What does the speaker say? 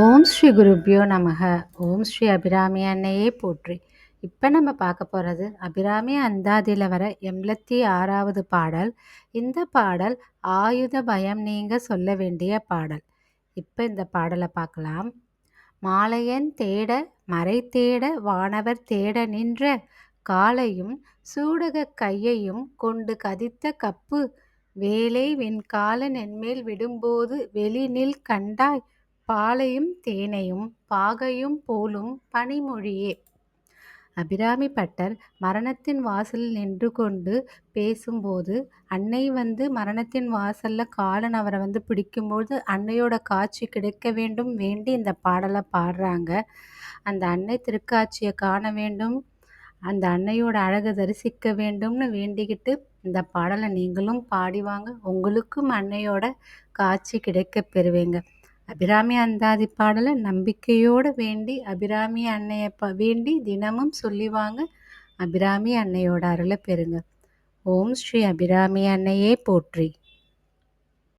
ஓம் ஸ்ரீ குருப்பியோ நமக. ஓம் ஸ்ரீ அபிராமி அன்னையே போற்றி. இப்போ நம்ம பார்க்க போகிறது அபிராமி அந்தாதியில் வர எண்பத்தி ஆறாவது பாடல். இந்த பாடல் ஆயுத பயம் நீங்க சொல்ல வேண்டிய பாடல். இப்போ இந்த பாடலை பார்க்கலாம். மாலையன் தேட மறை தேட வானவர் தேட நின்ற காலையும் சூடக கையையும் கொண்டு கதித்த கப்பு. வேலை வெண்கால நென்மேல் விடும்போது வெளிநில் கண்டாய். பாலையும் தேனையும் பாகையும் போலும் பனிமொழியே. அபிராமி பட்டர் மரணத்தின் வாசலில் நின்று கொண்டு பேசும்போது அன்னை வந்து மரணத்தின் வாசலில் காலன் அவரை வந்து பிடிக்கும்போது அன்னையோட காட்சி கிடைக்க வேண்டும் வேண்டி இந்த பாடலை பாடுறாங்க. அந்த அன்னை திருக்காட்சியை காண வேண்டும் அந்த அன்னையோட அழகை தரிசிக்க வேண்டும்னு வேண்டிக்கிட்டு இந்த பாடலை நீங்களும் பாடிவாங்க உங்களுக்கும் அன்னையோட காட்சி கிடைக்க பெறுவீங்க. அபிராமி அந்தாதி பாடலை நம்பிக்கையோடு வேண்டி அபிராமி அன்னையை ப வேண்டி தினமும் சொல்லி வாங்க. அபிராமி அன்னையோட அருளை பெறுங்க. ஓம் ஸ்ரீ அபிராமி அன்னையே போற்றி.